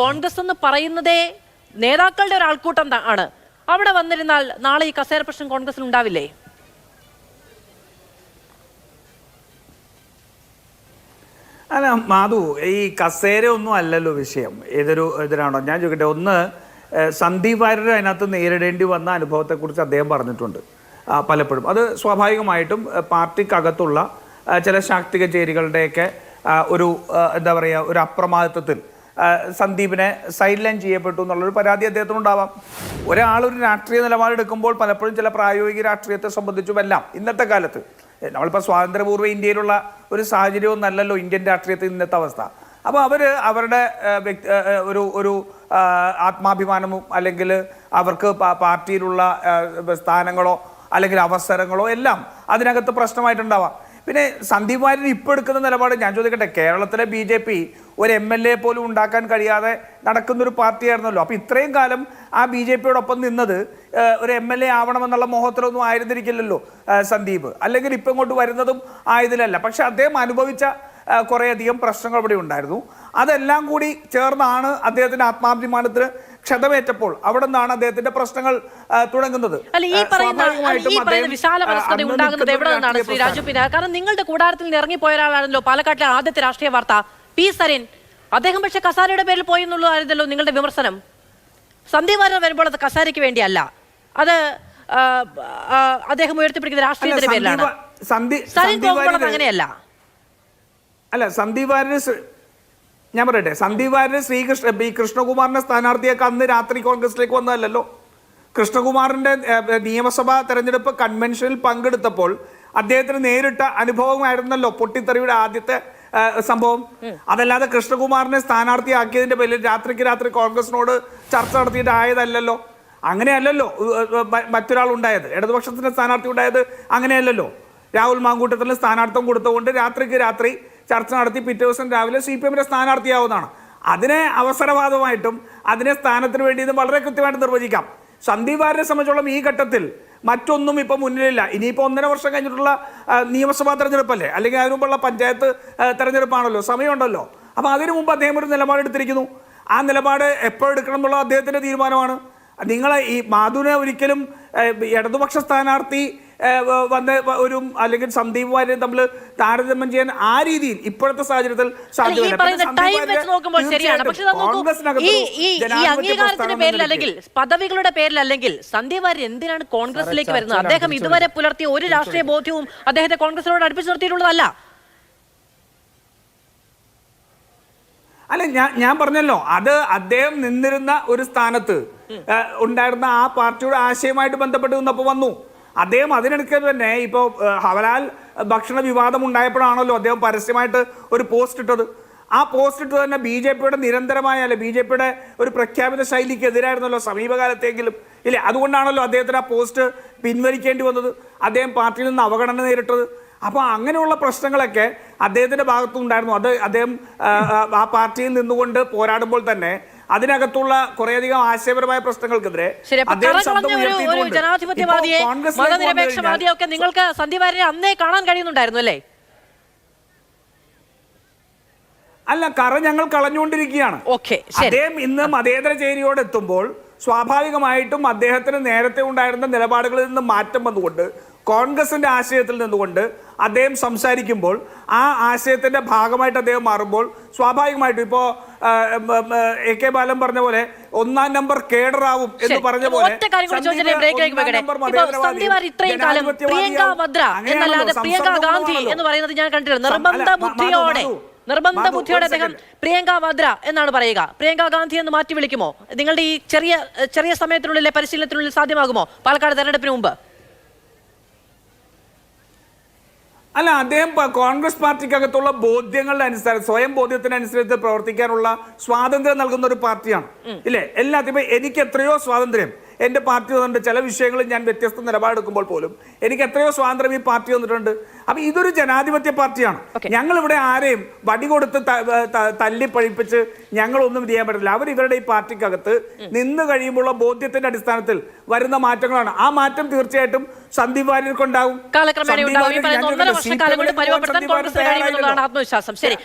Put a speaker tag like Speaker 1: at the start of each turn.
Speaker 1: കോൺഗ്രസ് എന്ന് പറയുന്നതേ നേതാക്കളുടെ ഒരു ആൾക്കൂട്ടം ആണ്. അവിടെ വന്നിരുന്നാൽ നാളെ ഈ കസേര പ്രശ്നം കോൺഗ്രസിൽ ഉണ്ടാവില്ലേ?
Speaker 2: അല്ല മാധു ഈ കസേര ഒന്നും അല്ലല്ലോ വിഷയം. ഏതൊരു ഇതിനാണോ? ഞാൻ ചോദിക്കട്ടെ ഒന്ന് സന്ദീപ് വാര്യർ അതിനകത്ത് നേരിടേണ്ടി വന്ന അനുഭവത്തെക്കുറിച്ച് അദ്ദേഹം പറഞ്ഞിട്ടുണ്ട് പലപ്പോഴും. അത് സ്വാഭാവികമായിട്ടും പാർട്ടിക്കകത്തുള്ള ചില ശാക്തിക ചേരികളുടെയൊക്കെ ഒരു എന്താ പറയുക ഒരു അപ്രമാദിത്വത്തിൽ സന്ദീപിനെ സൈഡ് ലൈൻ ചെയ്യപ്പെട്ടു എന്നുള്ളൊരു പരാതി അദ്ദേഹത്തിനുണ്ടാവാം. ഒരാൾ ഒരു രാഷ്ട്രീയ നിലപാടെടുക്കുമ്പോൾ പലപ്പോഴും ചില പ്രായോഗിക രാഷ്ട്രീയത്തെ സംബന്ധിച്ചുമെല്ലാം ഇന്നത്തെ കാലത്ത് നമ്മളിപ്പോൾ സ്വാതന്ത്ര്യപൂർവ ഇന്ത്യയിലുള്ള ഒരു സാഹചര്യവും നല്ലല്ലോ ഇന്ത്യൻ രാഷ്ട്രീയത്തിൽ ഇന്നത്തെ അവസ്ഥ. അപ്പോൾ അവർ അവരുടെ വ്യക്തി ഒരു ഒരു ആത്മാഭിമാനവും അല്ലെങ്കിൽ അവർക്ക് പാർട്ടിയിലുള്ള സ്ഥാനങ്ങളോ അല്ലെങ്കിൽ അവസരങ്ങളോ എല്ലാം അതിനകത്ത് പ്രശ്നമായിട്ടുണ്ടാവാം. പിന്നെ സന്ദീപ് വാര്യർ ഇപ്പോൾ എടുക്കുന്ന നിലപാട് ഞാൻ ചോദിക്കട്ടെ കേരളത്തിലെ ബി ജെ പി ഒരു എം എൽ എ പോലും ഉണ്ടാക്കാൻ കഴിയാതെ നടക്കുന്നൊരു പാർട്ടിയായിരുന്നല്ലോ. അപ്പോൾ ഇത്രയും കാലം ആ ബി ജെ പിയോടൊപ്പം നിന്നത് ഒരു എം എൽ എ ആവണമെന്നുള്ള മോഹത്തിലൊന്നും ആയിരുന്നിരിക്കില്ലല്ലോ സന്ദീപ്. അല്ലെങ്കിൽ ഇപ്പം ഇങ്ങോട്ട് വരുന്നതും ആയതിലല്ല. പക്ഷെ അദ്ദേഹം അനുഭവിച്ച കുറേയധികം പ്രശ്നങ്ങൾ ഇവിടെ ഉണ്ടായിരുന്നു. അതെല്ലാം കൂടി ചേർന്നാണ് അദ്ദേഹത്തിന്റെ ആത്മാഭിമാനത്തിന് ക്ഷതമേറ്റപ്പോൾ അവിടെ നിന്നാണ് അദ്ദേഹത്തിന്റെ പ്രശ്നങ്ങൾ തുടങ്ങുന്നത്.
Speaker 1: കാരണം നിങ്ങളുടെ കൂടാരത്തിൽ നിന്ന് ഇറങ്ങിപ്പോയ ഒരാളാണല്ലോ പാലക്കാട്ടിലെ ആദ്യത്തെ രാഷ്ട്രീയ വാർത്ത. പി സരിൻ അദ്ദേഹം പക്ഷെ കസാരയുടെ പേരിൽ പോയി എന്നുള്ളതായിരുന്നല്ലോ നിങ്ങളുടെ വിമർശനം. സന്ദീപ് വാര്യർ വരുമ്പോൾ അത് കസാരയ്ക്ക് വേണ്ടിയല്ല. അത് അദ്ദേഹം ഉയർത്തിപ്പിടിക്കുന്ന രാഷ്ട്രീയത്തിന്റെ പേരിലാണ്. സരിൻ പോകുമ്പോൾ അങ്ങനെയല്ല.
Speaker 2: അല്ല സന്ദീപ് വാര്യർ ഞാൻ പറയട്ടെ സന്ദീപ് വാര്യർ ശ്രീകൃഷ്ണ ബി കൃഷ്ണകുമാറിന്റെ സ്ഥാനാർത്ഥിയൊക്കെ അന്ന് രാത്രി കോൺഗ്രസിലേക്ക് വന്നതല്ലല്ലോ? കൃഷ്ണകുമാറിന്റെ നിയമസഭാ തെരഞ്ഞെടുപ്പ് കൺവെൻഷനിൽ പങ്കെടുത്തപ്പോൾ അദ്ദേഹത്തിന് നേരിട്ട അനുഭവമായിരുന്നല്ലോ പൊട്ടിത്തെറിയുടെ ആദ്യത്തെ സംഭവം. അതല്ലാതെ കൃഷ്ണകുമാറിനെ സ്ഥാനാർത്ഥിയാക്കിയതിന്റെ പേരിൽ രാത്രിക്ക് രാത്രി കോൺഗ്രസിനോട് ചർച്ച നടത്തിയിട്ട് ആയതല്ലല്ലോ. അങ്ങനെയല്ലല്ലോ മറ്റൊരാൾ ഉണ്ടായത് ഇടതുപക്ഷത്തിന്റെ സ്ഥാനാർത്ഥി ഉണ്ടായത് അങ്ങനെയല്ലല്ലോ. രാഹുൽ മാങ്കൂട്ടത്തിന് സ്ഥാനാർത്ഥം കൊടുത്തുകൊണ്ട് രാത്രിക്ക് രാത്രി ചർച്ച നടത്തി പിറ്റേ ദിവസം രാവിലെ സി പി എമ്മിന്റെ സ്ഥാനാർത്ഥിയാവുന്നതാണ്. അതിനെ അവസരവാദമായിട്ടും അതിനെ സ്ഥാനത്തിന് വേണ്ടി വളരെ കൃത്യമായിട്ട് നിർവചിക്കാം. സന്ദീപ് വാര്യരെ സംബന്ധിച്ചോളം ഈ ഘട്ടത്തിൽ മറ്റൊന്നും ഇപ്പോൾ മുന്നിലില്ല. ഇനിയിപ്പോൾ ഒന്നര വർഷം കഴിഞ്ഞിട്ടുള്ള നിയമസഭാ തെരഞ്ഞെടുപ്പല്ലേ? അല്ലെങ്കിൽ അതിനു മുമ്പുള്ള പഞ്ചായത്ത് തെരഞ്ഞെടുപ്പാണല്ലോ? സമയമുണ്ടല്ലോ. അപ്പോൾ അതിനു മുമ്പ് അദ്ദേഹം ഒരു നിലപാടെടുത്തിരിക്കുന്നു ആ നിലപാട് എപ്പോൾ എടുക്കണം എന്നുള്ള അദ്ദേഹത്തിന്റെ തീരുമാനമാണ്. നിങ്ങളെ ഈ മാധുവിനെ ഒരിക്കലും ഇടതുപക്ഷ സ്ഥാനാർത്ഥി വന്ന് ഒരു അല്ലെങ്കിൽ സന്ദീപ് വാര്യം തമ്മിൽ താരതമ്യം ചെയ്യാൻ ആ രീതിയിൽ ഇപ്പോഴത്തെ സാഹചര്യത്തിൽ
Speaker 1: അംഗീകാരത്തിന്റെ പേരിൽ അല്ലെങ്കിൽ പദവികളുടെ പേരിൽ അല്ലെങ്കിൽ സന്ദീപ് വാര്യർ എന്തിനാണ് കോൺഗ്രസിലേക്ക് വരുന്നത്? അദ്ദേഹം ഇതുവരെ പുലർത്തിയ ഒരു രാഷ്ട്രീയ ബോധ്യവും അദ്ദേഹത്തെ കോൺഗ്രസിനോട് അടുപ്പിച്ചു നിർത്തിയിട്ടുള്ളതല്ല.
Speaker 2: അല്ല ഞാൻ ഞാൻ പറഞ്ഞല്ലോ അത് അദ്ദേഹം നിന്നിരുന്ന ഒരു സ്ഥാനത്ത് ഉണ്ടായിരുന്ന ആ പാർട്ടിയുടെ ആശയമായിട്ട് ബന്ധപ്പെട്ട് നിന്നപ്പോൾ വന്നു. അദ്ദേഹം അതിനിടയ്ക്ക് തന്നെ. ഇപ്പോൾ ഹവലാൽ ഭക്ഷണ വിവാദം ഉണ്ടായപ്പോഴാണല്ലോ അദ്ദേഹം പരസ്യമായിട്ട് ഒരു പോസ്റ്റ് ഇട്ടത്. ആ പോസ്റ്റ് ഇട്ട് തന്നെ ബി ജെ പിയുടെ നിരന്തരമായ അല്ലെ ബി ജെ പിയുടെ ഒരു പ്രഖ്യാപിത ശൈലിക്ക് എതിരായിരുന്നല്ലോ സമീപകാലത്തെങ്കിലും ഇല്ലേ? അതുകൊണ്ടാണല്ലോ അദ്ദേഹത്തിന് ആ പോസ്റ്റ് പിൻവലിക്കേണ്ടി വന്നത്. അദ്ദേഹം പാർട്ടിയിൽ നിന്ന് അവഗണന നേരിട്ടത്. അപ്പോൾ അങ്ങനെയുള്ള പ്രശ്നങ്ങളൊക്കെ അദ്ദേഹത്തിന്റെ ഭാഗത്തുണ്ടായിരുന്നു അത് അദ്ദേഹം ആ പാർട്ടിയിൽ നിന്നുകൊണ്ട് പോരാടുമ്പോൾ തന്നെ അതിനകത്തുള്ള കുറേയധികം ആശയപരമായ പ്രശ്നങ്ങൾക്കെതിരെ.
Speaker 1: ജനാധിപത്യവാദിയെ നിങ്ങൾക്ക് സന്ദീപ് വാര്യരെ അന്നേ കാണാൻ കഴിയുന്നുണ്ടായിരുന്നു അല്ലേ?
Speaker 2: അല്ല കറ ഞങ്ങൾ കളഞ്ഞുകൊണ്ടിരിക്കുകയാണ്. അദ്ദേഹം ഇന്ന് മതേതര ചേരിയോട് എത്തുമ്പോൾ സ്വാഭാവികമായിട്ടും അദ്ദേഹത്തിന് നേരത്തെ ഉണ്ടായിരുന്ന നിലപാടുകളിൽ നിന്ന് മാറ്റം വന്നുകൊണ്ട് കോൺഗ്രസിന്റെ ആശയത്തിൽ നിന്നുകൊണ്ട് അദ്ദേഹം സംസാരിക്കുമ്പോൾ ആ ആശയത്തിന്റെ ഭാഗമായിട്ട് അദ്ദേഹം മാറുമ്പോൾ സ്വാഭാവികമായിട്ടും ഇപ്പോ എ കെ ബാലൻ പറഞ്ഞ പോലെ ഒന്നാം നമ്പർ കേഡറാവും എന്ന് പറഞ്ഞ പോലെ
Speaker 1: എന്ന് പറയുന്നത് ഞാൻ കണ്ടിട്ടുണ്ട് നിർബന്ധ ബുദ്ധിയോടെ നിർബന്ധ ബുദ്ധിയോടെ അദ്ദേഹം. പ്രിയങ്ക വദ്ര എന്നാണ് പറയുക. പ്രിയങ്ക ഗാന്ധി എന്ന് മാറ്റി വിളിക്കുമോ? നിങ്ങളുടെ ഈ ചെറിയ ചെറിയ സമയത്തിനുള്ളിലെ പരിശീലനത്തിനുള്ളിൽ സാധ്യമാകുമോ? പാലക്കാട് തെരഞ്ഞെടുപ്പിന് മുമ്പ്?
Speaker 2: അല്ല അദ്ദേഹം കോൺഗ്രസ് പാർട്ടിക്കകത്തുള്ള ബോധ്യങ്ങളുടെ അനുസരിച്ച് സ്വയം ബോധ്യത്തിനനുസരിച്ച് പ്രവർത്തിക്കാനുള്ള സ്വാതന്ത്ര്യം നൽകുന്ന ഒരു പാർട്ടിയാണ്. ഇല്ലേ? എല്ലാത്തിനും എനിക്ക് എത്രയോ സ്വാതന്ത്ര്യം. എന്റെ പാർട്ടി തന്നിട്ടുണ്ട് ചില വിഷയങ്ങളിൽ ഞാൻ വ്യത്യസ്ത നിലപാടെടുക്കുമ്പോൾ പോലും എനിക്ക് എത്രയോ സ്വാതന്ത്ര്യം ഈ പാർട്ടി വന്നിട്ടുണ്ട്. അപ്പം ഇതൊരു ജനാധിപത്യ പാർട്ടിയാണ്.
Speaker 1: ഞങ്ങളിവിടെ
Speaker 2: ഞങ്ങൾ ഇവിടെ ആരെയും വടി കൊടുത്ത് തല്ലി പഴിപ്പിച്ച് ഞങ്ങളൊന്നും ചെയ്യാൻ പറ്റില്ല. അവർ ഇവരുടെ ഈ പാർട്ടിക്കകത്ത് നിന്ന് കഴിയുമ്പോൾ ബോധ്യത്തിന്റെ അടിസ്ഥാനത്തിൽ വരുന്ന മാറ്റങ്ങളാണ്. ആ മാറ്റം തീർച്ചയായിട്ടും സന്ദീപ് സന്ദീപ്
Speaker 1: ഉണ്ടാവും. ആത്മവിശ്വാസം. ശരി.